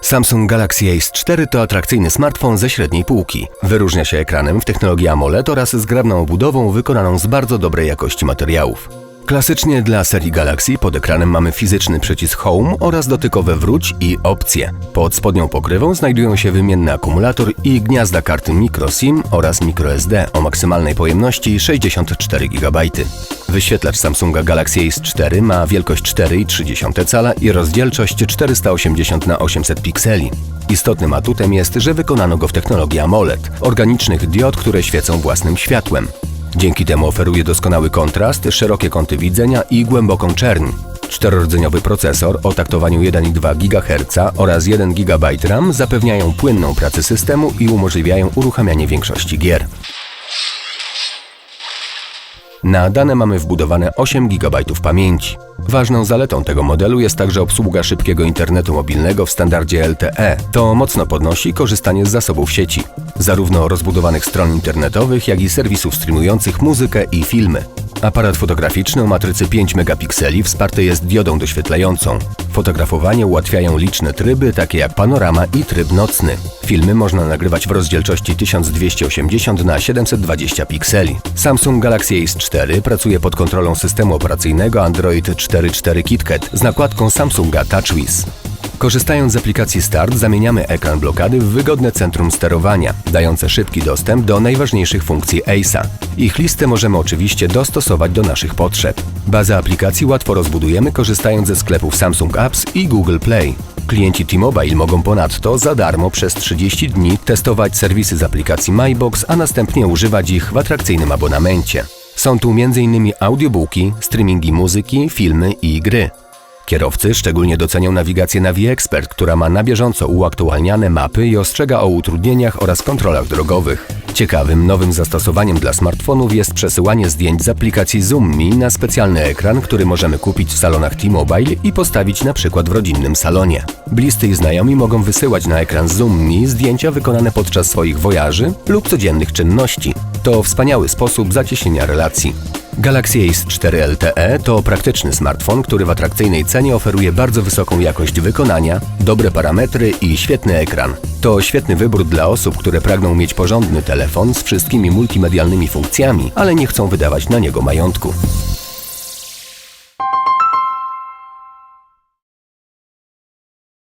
Samsung Galaxy Ace 4 to atrakcyjny smartfon ze średniej półki. Wyróżnia się ekranem w technologii AMOLED oraz zgrabną obudową wykonaną z bardzo dobrej jakości materiałów. Klasycznie dla serii Galaxy pod ekranem mamy fizyczny przycisk Home oraz dotykowe Wróć i Opcje. Pod spodnią pokrywą znajdują się wymienny akumulator i gniazda karty microSIM oraz microSD o maksymalnej pojemności 64 GB. Wyświetlacz Samsunga Galaxy Ace 4 ma wielkość 4,3 cala i rozdzielczość 480 x 800 pikseli. Istotnym atutem jest, że wykonano go w technologii AMOLED, organicznych diod, które świecą własnym światłem. Dzięki temu oferuje doskonały kontrast, szerokie kąty widzenia i głęboką czerń. Czterordzeniowy procesor o taktowaniu 1,2 GHz oraz 1 GB RAM zapewniają płynną pracę systemu i umożliwiają uruchamianie większości gier. Na dane mamy wbudowane 8 GB pamięci. Ważną zaletą tego modelu jest także obsługa szybkiego internetu mobilnego w standardzie LTE. To mocno podnosi korzystanie z zasobów sieci, zarówno rozbudowanych stron internetowych, jak i serwisów streamujących muzykę i filmy. Aparat fotograficzny o matrycy 5 megapikseli wsparty jest diodą doświetlającą. Fotografowanie ułatwiają liczne tryby, takie jak panorama i tryb nocny. Filmy można nagrywać w rozdzielczości 1280 na 720 pikseli. Samsung Galaxy Ace 4 pracuje pod kontrolą systemu operacyjnego Android 4.4 KitKat z nakładką Samsunga TouchWiz. Korzystając z aplikacji Start zamieniamy ekran blokady w wygodne centrum sterowania, dające szybki dostęp do najważniejszych funkcji ACE'a. Ich listę możemy oczywiście dostosować do naszych potrzeb. Bazę aplikacji łatwo rozbudujemy korzystając ze sklepów Samsung Apps i Google Play. Klienci T-Mobile mogą ponadto za darmo przez 30 dni testować serwisy z aplikacji MyBox, a następnie używać ich w atrakcyjnym abonamencie. Są tu m.in. audiobooki, streamingi muzyki, filmy i gry. Kierowcy szczególnie docenią nawigację Navi Expert, która ma na bieżąco uaktualniane mapy i ostrzega o utrudnieniach oraz kontrolach drogowych. Ciekawym nowym zastosowaniem dla smartfonów jest przesyłanie zdjęć z aplikacji Zoom Me na specjalny ekran, który możemy kupić w salonach T-Mobile i postawić na przykład w rodzinnym salonie. Bliscy i znajomi mogą wysyłać na ekran Zoom Me zdjęcia wykonane podczas swoich wojaży lub codziennych czynności. To wspaniały sposób zacieśnienia relacji. Galaxy Ace 4 LTE to praktyczny smartfon, który w atrakcyjnej cenie oferuje bardzo wysoką jakość wykonania, dobre parametry i świetny ekran. To świetny wybór dla osób, które pragną mieć porządny telefon z wszystkimi multimedialnymi funkcjami, ale nie chcą wydawać na niego majątku.